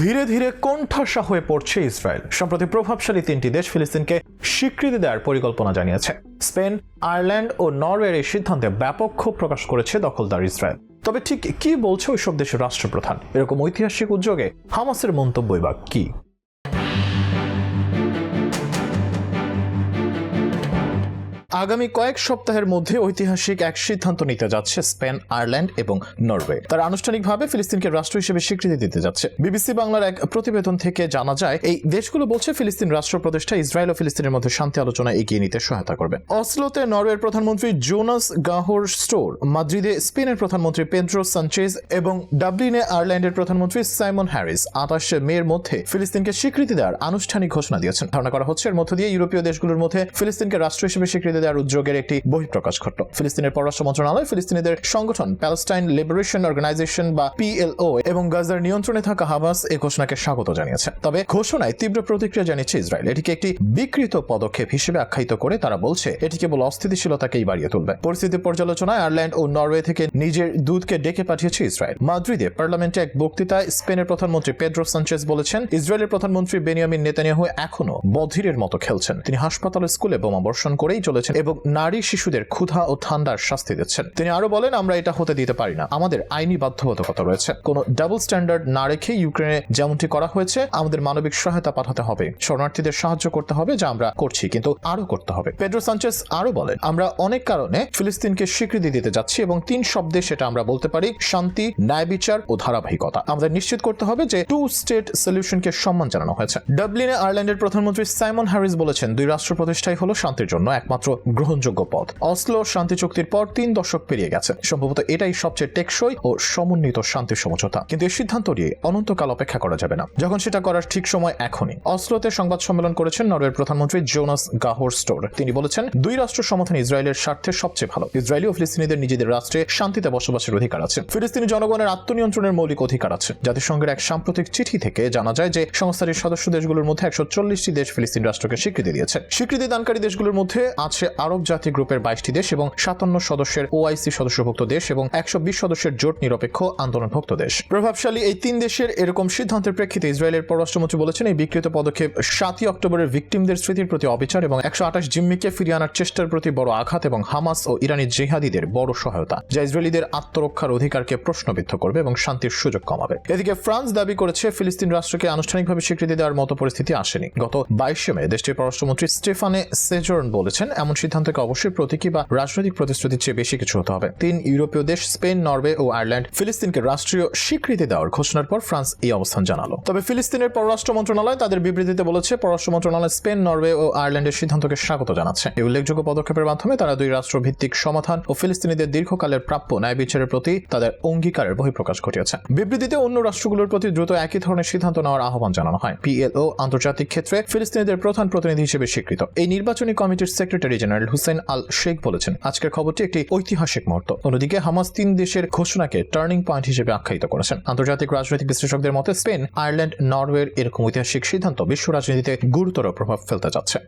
ধীরে ধীরে কোণঠাসা হয়ে পড়ছে ইসরায়েল। সম্প্রতি প্রভাবশালী তিনটি দেশ ফিলিস্তিনকে স্বীকৃতি দেওয়ার পরিকল্পনা জানিয়েছে। স্পেন, আয়ারল্যান্ড ও নরওয়ের এই সিদ্ধান্তে ব্যাপক ক্ষোভ প্রকাশ করেছে দখলদার ইসরায়েল। তবে ঠিক কি বলছে ওইসব দেশের রাষ্ট্রপ্রধান? এরকম ঐতিহাসিক উদ্যোগে হামাসের মন্তব্যই বা কি? আগামী কয়েক সপ্তাহের মধ্যে ঐতিহাসিক এক সিদ্ধান্ত নিতে যাচ্ছে স্পেন, আয়ারল্যান্ড এবং নরওয়ে। তারা আনুষ্ঠানিকভাবে ফিলিস্তিনকে রাষ্ট্র হিসেবে স্বীকৃতি দিতে যাচ্ছে। বিবিসি বাংলার এক প্রতিবেদন থেকে জানা যায়, এই দেশগুলো বলছে ফিলিস্তিন রাষ্ট্র প্রতিষ্ঠা ইসরায়েল ও ফিলিস্তিনের মধ্যে শান্তি আলোচনা এগিয়ে নিতে সহায়তা করবে। অসলোতে নরওয়ের প্রধানমন্ত্রী জোনাস গাহর স্টোর, মাদ্রিদে স্পেনের প্রধানমন্ত্রী পেড্রো সানচেজ এবং ডাবলিনে আয়ারল্যান্ডের প্রধানমন্ত্রী সাইমন হ্যারিস আঠাশে মের মধ্যে ফিলিস্তিনকে স্বীকৃতি দেওয়ার আনুষ্ঠানিক ঘোষণা দিয়েছেন। ধারণা করা হচ্ছে, এর মধ্য দিয়ে ইউরোপীয় দেশগুলোর মধ্যে ফিলিস্তিনকে রাষ্ট্র হিসেবে স্বীকৃতি দেওয়ার উদ্যোগের একটি বহিঃপ্রকাশ ঘটল। ফিলিস্তিনের পররাষ্ট্র মন্ত্রণালয়, ফিলিস্তিনিদের সংগঠন, প্যালেস্টাইন লিবারেশন অর্গানাইজেশন বা পিএলও এবং গাজার নিয়ন্ত্রণে থাকা হামাস এই ঘোষণাকে স্বাগত জানিয়েছে। তবে ঘোষণায় তীব্র প্রতিক্রিয়া জানিয়েছে ইসরায়েল। এটিকে একটি বিকৃত পদক্ষেপ হিসেবে আখ্যায়িত করে তারা বলছে, এটি কেবল অস্থিতিশীলতাকেই বাড়িয়ে তুলবে। পরিস্থিতি পর্যালোচনায় আয়ারল্যান্ড ও নরওয়ে থেকে নিজের দূতকে ডেকে পাঠিয়েছে ইসরায়েল। মাদ্রিদে পার্লামেন্টে এক বক্তৃতায় স্পেনের প্রধানমন্ত্রী পেড্রো সানচেজ বলেছেন, ইসরায়েলের প্রধানমন্ত্রী বেনিয়ামিন নেতানিয়াহু এখনও বধিরের মতো খেলছেন। তিনি হাসপাতাল, স্কুলে বোমা বর্ষণ করেই চলেছেন। এবং নারী শিশুদের ক্ষুধা ও ঠান্ডার শাস্তি দিচ্ছেন। তিনি আরও বলেন, আমরা এটা হতে দিতে পারি না। আমাদের আইনি বাধ্যবাধকতা রয়েছে। কোন ডাবল স্ট্যান্ডার্ড না রেখে ইউক্রেনে যেমনটি করা হয়েছে, আমাদের মানবিক সহায়তা পাঠাতে হবে। শরণার্থীদের সাহায্য করতে হবে, যা আমরা করছি, কিন্তু আরও করতে হবে। পেড্রো সানচেস আরও বলেন, আমরা অনেক কারণে ফিলিস্তিনকে স্বীকৃতি দিতে যাচ্ছি এবং তিন শব্দে সেটা আমরা বলতে পারি, শান্তি, ন্যায় বিচার ও ধারাবাহিকতা। আমাদের নিশ্চিত করতে হবে যে টু স্টেট সলিউশনকে সম্মান জানানো হয়েছে। ডাবলিনে আয়ারল্যান্ডের প্রধানমন্ত্রী সাইমন হ্যারিস বলেছেন, দুই রাষ্ট্র প্রতিষ্ঠাই হলো শান্তির জন্য, একমাত্র গ্রহণযোগ্য পথ। অসলো শান্তি চুক্তির পর তিন দশক পেরিয়ে গেছে। সম্ভবত এটাই সবচেয়ে টেকসই ও সমন্বিত শান্তি সমঝোতা। কিন্তু এই সিদ্ধান্ত নিয়ে অনন্তকাল অপেক্ষা করা যাবে না। যখন সেটা করার ঠিক সময় এখনই। অসলোতে সংবাদ সম্মেলন করেছেন নরওয়ের প্রধানমন্ত্রী জোনাস গাহর স্টোর। তিনি বলেছেন, দুই রাষ্ট্র সমাধান ইসরায়েলের স্বার্থে সবচেয়ে ভালো। ইসরায়েলি ও ফিলিস্তিনিদের নিজেদের রাষ্ট্রে শান্তিতে বসবাসের অধিকার আছে। ফিলিস্তিনি জনগণের আত্মনিয়ন্ত্রণের মৌলিক অধিকার আছে। জাতিসংঘের এক সাম্প্রতিক চিঠি থেকে জানা যায় যে সংস্থাটির সদস্য দেশগুলোর মধ্যে একশো চল্লিশটি দেশ ফিলিস্তিন রাষ্ট্রকে স্বীকৃতি দিয়েছে। স্বীকৃতি দানকারী দেশগুলোর মধ্যে আছে আরব জাতি গ্রুপের বাইশটি দেশ এবং সাতান্ন সদস্যের ওআইসি সদস্যভুক্ত দেশ এবং একশো বিশ সদস্যের জোট নিরপেক্ষ আন্দোলনভুক্ত দেশ। প্রভাবশালী এই তিন দেশের এরকম সিদ্ধান্তের প্রেক্ষিতে ইসরায়েলের পররাষ্ট্রমন্ত্রী বলেছেন, এই বিকৃত পদক্ষেপ সাতই অক্টোবরের ভিকটিমদের স্মৃতির প্রতি অবিচার এবং একশো আঠাশ জিম্মিকে ফিরিয়ে আনার চেষ্টার প্রতি বড় আঘাত এবং হামাস ও ইরানি জেহাদিদের বড় সহায়তা, যা ইসরায়েলিদের আত্মরক্ষার অধিকারকে প্রশ্নবিদ্ধ করবে এবং শান্তির সুযোগ কমাবে। এদিকে ফ্রান্স দাবি করেছে, ফিলিস্তিন রাষ্ট্রকে আনুষ্ঠানিকভাবে স্বীকৃতি দেওয়ার মতো পরিস্থিতি আসেনি। গত বাইশে মে দেশটির পররাষ্ট্রমন্ত্রী স্টেফানে সেজর্ন বলেছেন, এমন সিদ্ধান্তকে অবশ্যই প্রতীকী বা রাজনৈতিক প্রতিশ্রুতির চেয়ে বেশি কিছু হতে হবে। তিন, ইউরোপীয় দেশ স্পেন, নরওয়ে ও আয়ারল্যান্ড ফিলিস্তিনকে রাষ্ট্রীয় স্বীকৃতি দেওয়ার ঘোষণার পর ফ্রান্স এই অবস্থান জানালো। তবে ফিলিস্তিনের পররাষ্ট্র মন্ত্রণালয় তাদের বিবৃতিতে বলেছে, পররাষ্ট্র মন্ত্রণালয় স্পেন, নরওয়ে ও আয়ারল্যান্ডের সিদ্ধান্তকে স্বাগত জানাচ্ছে। এই উল্লেখযোগ্য পদক্ষেপের মাধ্যমে তারা দুই রাষ্ট্র ভিত্তিক সমাধান ও ফিলিস্তিনিদের দীর্ঘকালের প্রাপ্য ন্যায় বিচারের প্রতি তাদের অঙ্গীকারের বহিঃপ্রকাশ ঘটিয়েছে। বিবৃতিতে অন্য রাষ্ট্রগুলোর প্রতি দ্রুত একই ধরনের সিদ্ধান্ত নেওয়ার আহ্বান জানানো হয়। পিএলও আন্তর্জাতিক ক্ষেত্রে ফিলিস্তিনিদের প্রধান প্রতিনিধি হিসেবে স্বীকৃত। এই নির্বাচনী কমিটির secretary general Hussein Al Sheikh বলেছেন, আজকের খবরটি একটি ঐতিহাসিক মুহূর্ত। অন্যদিকে, হামাস তিন দেশের ঘোষণাকে টার্নিং পয়েন্ট হিসেবে আখ্যায়িত করেছেন। আন্তর্জাতিক রাজনৈতিক বিশ্লেষকদের মতে, স্পেন, আয়ারল্যান্ড, নরওয়ের এরকম ঐতিহাসিক সিদ্ধান্ত বিশ্ব রাজনীতিতে গুরুতর প্রভাব ফেলতে যাচ্ছে।